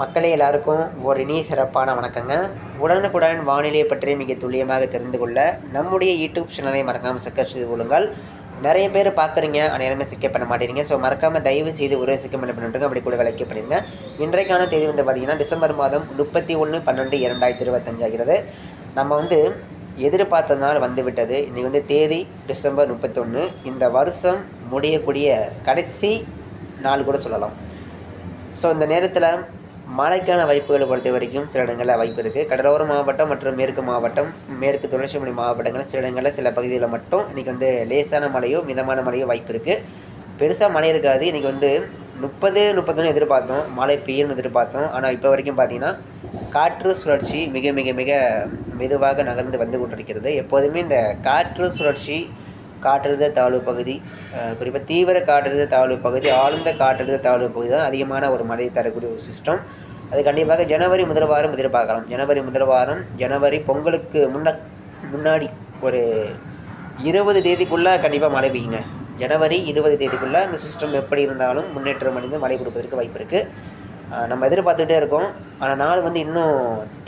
மக்களே எல்லாருக்கும் ஒரு இனிய சிறப்பான வணக்கங்க. உடனுக்குடன் வானிலை பற்றி மிக துல்லியமாக தெரிந்து கொள்ள நம்முடைய யூடியூப் சேனலை மறக்காமல் சப்ஸ்கிரைப் செய்து கொள்ளுங்கள். நிறைய பேர் பார்க்குறீங்க அனைவருமே சிக்கப் பண்ண மாட்டேறீங்க ஸோ மறக்காமல் தயவு செய்து ஒரே சிக்கம் பண்ண பண்ணிட்டுங்க அப்படி கூட விளக்கி பண்ணிடுங்க இன்றைக்கான தேதி வந்து பார்த்தீங்கன்னா டிசம்பர் மாதம் முப்பத்தி ஒன்று பன்னெண்டு இரண்டாயிரத்தி இருபத்தஞ்சு ஆகிறது. நம்ம வந்து எதிர்பார்த்த நாள் வந்துவிட்டது இன்றைக்கி வந்து தேதி டிசம்பர் முப்பத்தொன்று இந்த வருஷம் முடியக்கூடிய கடைசி நாள் கூட சொல்லலாம். ஸோ இந்த நேரத்தில் மழைக்கான வாய்ப்புகளை பொறுத்த வரைக்கும் சில இடங்களில் வாய்ப்பு இருக்குது கடலோர மாவட்டம் மற்றும் மேற்கு மாவட்டம் மேற்கு தொடர்ச்சி மொழி மாவட்டங்களில் சில இடங்களில் சில பகுதிகளில் மட்டும் இன்றைக்கி வந்து லேசான மழையோ மிதமான மழையோ வாய்ப்பு இருக்குது பெருசாக மழை இருக்காது. இன்றைக்கி வந்து முப்பது முப்பத்தொன்று எதிர்பார்த்தோம். மழை பெய்யும்னு எதிர்பார்த்தோம். ஆனால் இப்போ வரைக்கும் பார்த்தீங்கன்னா காற்று சுழற்சி மிக மிக மிக மெதுவாக நகர்ந்து வந்து கொண்டிருக்கிறது. எப்போதுமே இந்த காற்று சுழற்சி காற்றழுத்த தாழ்வு பகுதி குறிப்பாக தீவிர காற்றழுத்த தாழ்வு பகுதி ஆழ்ந்த காற்றழுத்த தாழ்வு பகுதி தான் அதிகமான ஒரு மழை தரக்கூடிய ஒரு சிஸ்டம் அது கண்டிப்பாக ஜனவரி முதல் வாரம் எதிர்பார்க்கலாம். ஜனவரி முதல் வாரம் ஜனவரி பொங்கலுக்கு முன்ன முன்னாடி ஒரு இருபது தேதிக்குள்ளே கண்டிப்பாக மழை பெய்யுங்க. ஜனவரி இருபது தேதிக்குள்ளே இந்த சிஸ்டம் எப்படி இருந்தாலும் முன்னேற்றம் அடைந்து மழை கொடுப்பதற்கு வாய்ப்பு இருக்குது நம்ம எதிர்பார்த்துட்டே இருக்கோம். ஆனால் நாள் வந்து இன்னும்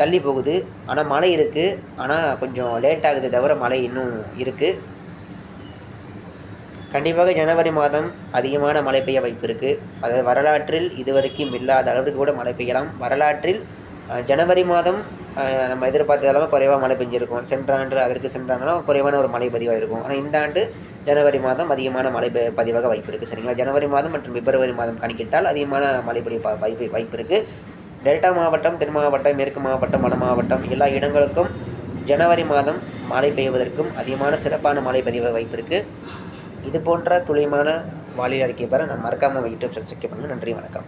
தள்ளி போகுது. ஆனால் மழை இருக்குது ஆனால் கொஞ்சம் லேட் ஆகுது தவிர மழை இன்னும் இருக்குது கண்டிப்பாக ஜனவரி மாதம் அதிகமான மழை பெய்ய வாய்ப்பு இருக்குது அதாவது வரலாற்றில் இதுவரைக்கும் இல்லாத அளவுக்கு கூட மழை பெய்யலாம். வரலாற்றில் ஜனவரி மாதம் நம்ம எதிர்பார்த்த அளவு குறைவாக மழை பெஞ்சிருக்கும். சென்ற ஆண்டு அதற்கு சென்ற ஆண்டுலாம் குறைவான ஒரு மழை பதிவாக இருக்கும். ஆனால் இந்த ஆண்டு ஜனவரி மாதம் அதிகமான மழை பதிவாக வாய்ப்பு இருக்குது சரிங்களா? ஜனவரி மாதம் மற்றும் பிப்ரவரி மாதம் கணக்கிட்டால் அதிகமான மழை பொழிய வாய்ப்பு வாய்ப்பு இருக்குது டெல்டா மாவட்டம் தென் மாவட்டம் மேற்கு மாவட்டம் வட மாவட்டம் எல்லா இடங்களுக்கும் ஜனவரி மாதம் மழை பெய்வதற்கும் அதிகமான சிறப்பான மழை பதிவாக வாய்ப்பு இருக்குது இது போன்ற துளியமான வாலியல் அறிக்கை பெற நம்ம மறக்காமல் நம்ம யூடியூப் சப்ஸ்கிரைப் பண்ணுங்கள் நன்றி வணக்கம்.